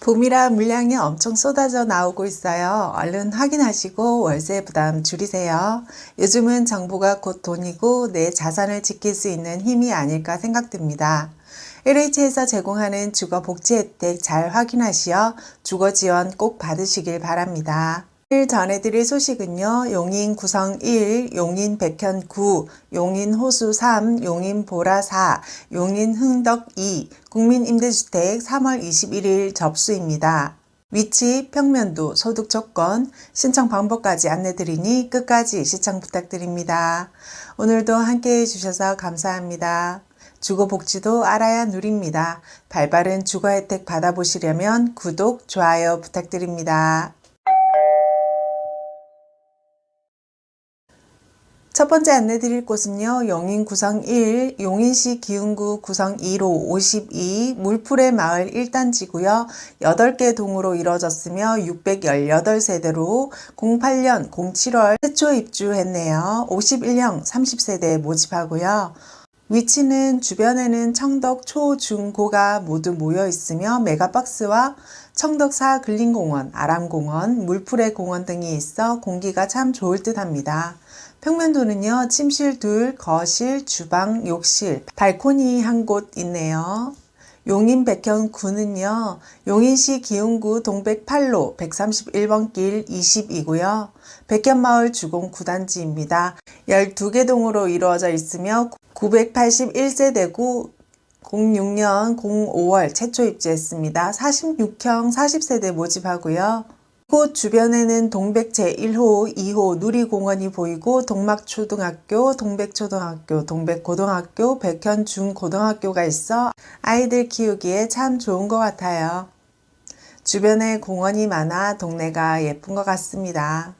봄이라 물량이 엄청 쏟아져 나오고 있어요. 얼른 확인하시고 월세 부담 줄이세요. 요즘은 정보가 곧 돈이고 내 자산을 지킬 수 있는 힘이 아닐까 생각됩니다. LH에서 제공하는 주거 복지 혜택 잘 확인하시어 주거 지원 꼭 받으시길 바랍니다. 오늘 전해드릴 소식은요. 용인 구성 1, 용인 백현 9, 용인 호수 3, 용인 보라 4, 용인 흥덕 2, 국민임대주택 3월 21일 접수입니다. 위치, 평면도, 소득 조건, 신청 방법까지 안내드리니 끝까지 시청 부탁드립니다. 오늘도 함께 해 주셔서 감사합니다. 주거복지도 알아야 누립니다. 발바른 주거 혜택 받아보시려면 구독, 좋아요 부탁드립니다. 첫 번째 안내 드릴 곳은요, 용인 구성 1, 용인시 기흥구 구성 2로 52, 물풀의 마을 1단지고요, 8개 동으로 이뤄졌으며 618세대로 08년 07월 최초 입주했네요. 51형 30세대 모집하고요. 위치는 주변에는 청덕 초, 중, 고가 모두 모여 있으며 메가박스와 청덕사 근린공원, 아람공원, 물풀의 공원 등이 있어 공기가 참 좋을 듯 합니다. 평면도는요, 침실 둘, 거실, 주방, 욕실, 발코니 한 곳 있네요. 용인 백현구는요, 용인시 기흥구 동백 8로 131번 길 20이고요. 백현마을 주공 9단지입니다. 12개 동으로 이루어져 있으며 981세대구 06년 05월 최초 입주했습니다. 46형 40세대 모집하고요. 이곳 주변에는 동백 제1호, 2호 누리공원이 보이고 동막초등학교, 동백초등학교, 동백고등학교, 백현중고등학교가 있어 아이들 키우기에 참 좋은 것 같아요. 주변에 공원이 많아 동네가 예쁜 것 같습니다.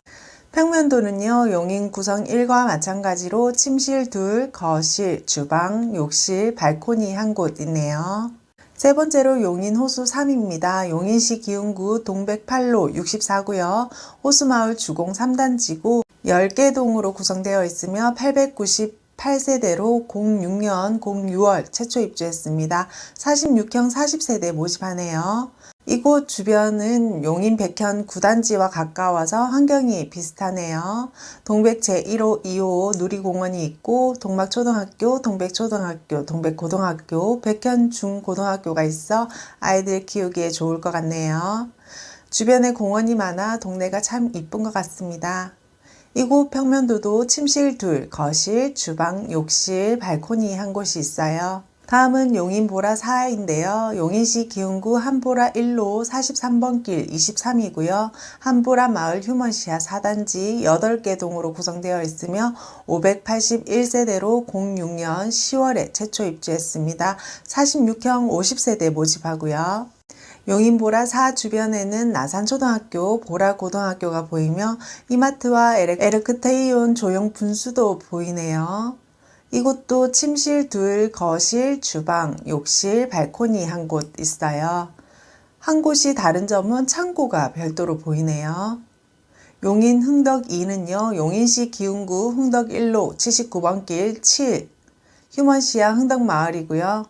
평면도는요, 용인 구성 1과 마찬가지로 침실 둘, 거실, 주방, 욕실, 발코니 한 곳 있네요. 세 번째로 용인 호수 3입니다. 용인시 기흥구 동백 8로 64구요. 호수마을 주공 3단지고 10개 동으로 구성되어 있으며 898세대로 06년 06월 최초 입주했습니다. 46형 40세대 모집하네요. 이곳 주변은 용인 백현 9단지와 가까워서 환경이 비슷하네요. 동백 제1호, 2호 누리공원이 있고 동막초등학교, 동백초등학교, 동백고등학교, 백현 중고등학교가 있어 아이들 키우기에 좋을 것 같네요. 주변에 공원이 많아 동네가 참 이쁜 것 같습니다. 이곳 평면도도 침실 둘, 거실, 주방, 욕실, 발코니 한 곳이 있어요. 다음은 용인보라 4인데요. 용인시 기흥구 한보라 1로 43번 길 23이고요. 한보라 마을 휴먼시아 4단지 8개 동으로 구성되어 있으며 581세대로 06년 10월에 최초 입주했습니다. 46형 50세대 모집하고요. 용인보라 4 주변에는 나산초등학교, 보라고등학교가 보이며 이마트와 에르크테이온 조용 분수도 보이네요. 이곳도 침실 둘, 거실, 주방, 욕실, 발코니 한 곳 있어요. 한 곳이 다른 점은 창고가 별도로 보이네요. 용인 흥덕 2는요, 용인시 기흥구 흥덕 1로 79번 길 7, 휴먼시아 흥덕 마을이고요.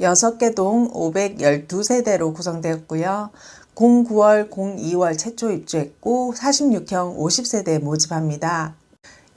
6개 동 512세대로 구성되었고요. 09월, 02월 최초 입주했고 46형 50세대 모집합니다.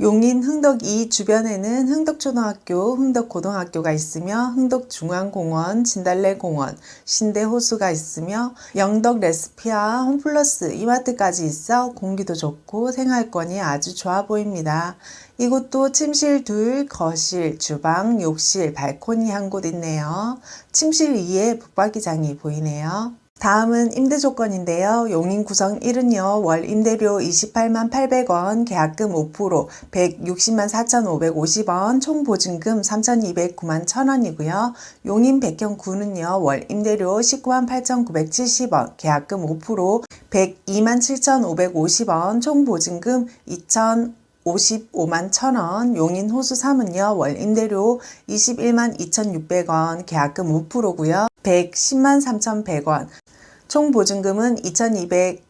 용인 흥덕 2 주변에는 흥덕초등학교, 흥덕고등학교가 있으며 흥덕중앙공원, 진달래공원, 신대호수가 있으며 영덕 레스피아, 홈플러스, 이마트까지 있어 공기도 좋고 생활권이 아주 좋아 보입니다. 이곳도 침실 둘, 거실, 주방, 욕실, 발코니 한 곳 있네요. 침실 2에 북박이장이 보이네요. 다음은 임대 조건인데요. 용인 구성 1은요. 월 임대료 28만 800원, 계약금 5%, 160만 4,550원, 총 보증금 3,209만 1,000원이고요. 용인 백현 9는요. 월 임대료 19만 8,970원, 계약금 5%, 102만 7,550원, 총 보증금 2,000 55만 1,000원, 용인 호수 3은요, 월 임대료 21만 2,600원, 계약금 5%고요. 110만 3,100원, 총 보증금은 2,200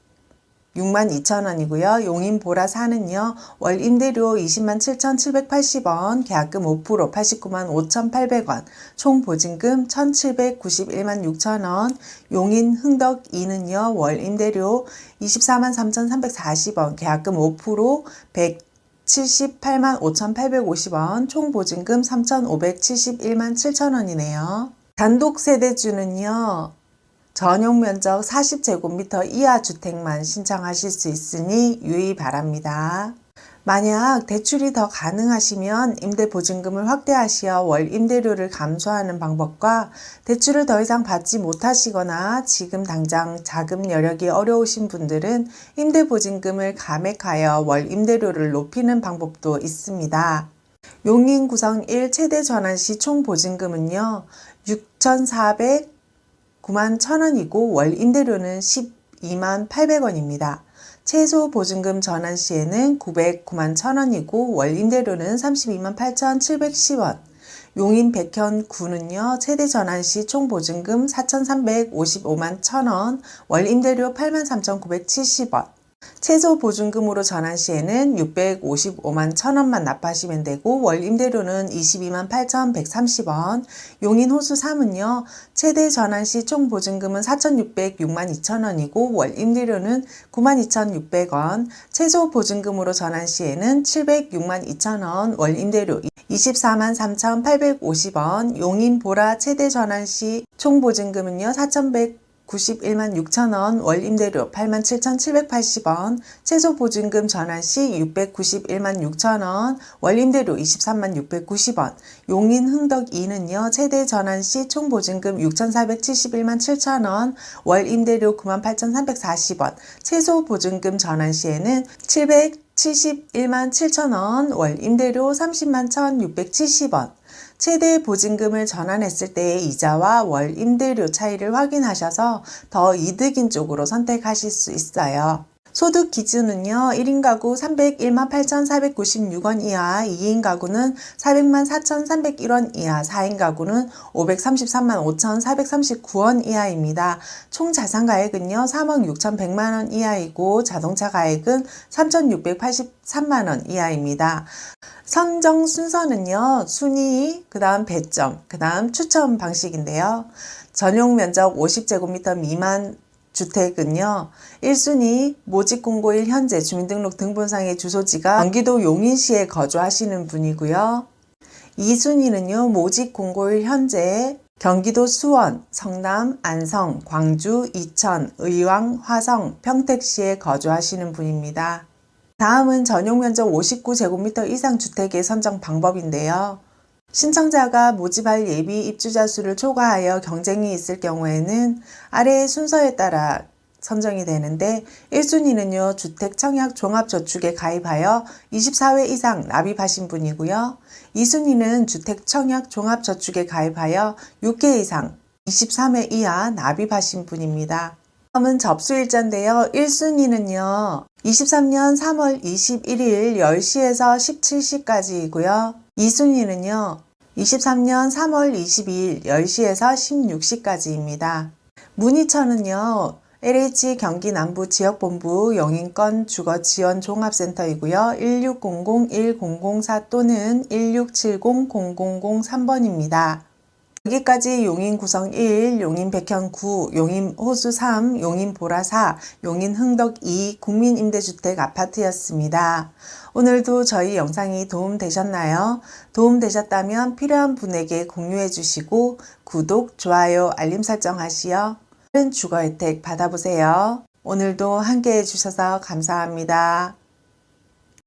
62,000원이고요. 용인 보라 4는요. 월 임대료 20만 7,780원, 계약금 5% 89만 5,800원, 총 보증금 1,791만 6천 원, 용인 흥덕 2는요. 월 임대료 24만 3,340원, 계약금 5% 178만 5,850원, 총 보증금 3,571만 7천원이네요. 단독 세대주는요. 전용 면적 40제곱미터 이하 주택만 신청하실 수 있으니 유의 바랍니다. 만약 대출이 더 가능하시면 임대 보증금을 확대하시어 월 임대료를 감소하는 방법과 대출을 더 이상 받지 못하시거나 지금 당장 자금 여력이 어려우신 분들은 임대 보증금을 감액하여 월 임대료를 높이는 방법도 있습니다. 용인 구성 1 최대 전환 시 총 보증금은요. 6,400 9만 1,000원이고 월 임대료는 12만 800원입니다. 최소 보증금 전환 시에는 909만 1,000원이고 월 임대료는 32만 8,710원. 용인 백현 구는요. 최대 전환 시 총 보증금 4,355만 1,000원, 월 임대료 8만 3,970원. 최소 보증금으로 전환 시에는 655만 1천원만 납하시면 되고 월 임대료는 22만 8,130원. 용인 호수 3은요. 최대 전환 시 총 보증금은 4,606만 2천원이고 월 임대료는 9만 2,600원. 최소 보증금으로 전환 시에는 706만 2천원, 월 임대료 24만 3,850원. 용인 보라 최대 전환 시 총 보증금은요. 4,100 91만 6천원, 월 임대료 8만 7,780원, 최소 보증금 전환 시 691만 6천원, 월 임대료 23만 690원, 용인 흥덕 2는요, 최대 전환 시 총 보증금 6,471만 7천원, 월 임대료 9만 8,340원, 최소 보증금 전환 시에는 771만 7천원, 월 임대료 30만 1,670원, 최대 보증금을 전환했을 때의 이자와 월 임대료 차이를 확인하셔서 더 이득인 쪽으로 선택하실 수 있어요. 소득 기준은요, 1인 가구 301만 8,496원 이하, 2인 가구는 400만 4,301원 이하, 4인 가구는 533만 5,439원 이하입니다. 총 자산 가액은요, 3억 6,100만 원 이하이고, 자동차 가액은 3,683만 원 이하입니다. 선정 순서는요, 순위, 그 다음 배점, 그 다음 추첨 방식인데요. 전용 면적 50제곱미터 미만 주택은요, 1순위 모집 공고일 현재 주민등록 등본상의 주소지가 경기도 용인시에 거주하시는 분이고요. 2순위는요, 모집 공고일 현재 경기도 수원, 성남, 안성, 광주, 이천, 의왕, 화성, 평택시에 거주하시는 분입니다. 다음은 전용 면적 59제곱미터 이상 주택의 선정 방법인데요. 신청자가 모집할 예비 입주자 수를 초과하여 경쟁이 있을 경우에는 아래의 순서에 따라 선정이 되는데 1순위는요. 주택 청약 종합저축에 가입하여 24회 이상 납입하신 분이고요. 2순위는 주택 청약 종합저축에 가입하여 6회 이상 23회 이하 납입하신 분입니다. 다음은 접수일자인데요. 1순위는요. 23년 3월 21일 10시에서 17시까지이고요. 2순위는요. 23년 3월 22일 10시에서 16시까지입니다. 문의처는요. LH 경기 남부 지역본부 영인권 주거 지원 종합센터이고요. 1600-1004 또는 1670-0003번입니다. 여기까지 용인 구성 1, 용인 백현 9, 용인 호수 3, 용인 보라 4, 용인 흥덕 2 국민임대주택 아파트였습니다. 오늘도 저희 영상이 도움되셨나요? 도움되셨다면 필요한 분에게 공유해 주시고 구독, 좋아요, 알림 설정 하시어 다른 주거 혜택 받아보세요. 오늘도 함께 해주셔서 감사합니다.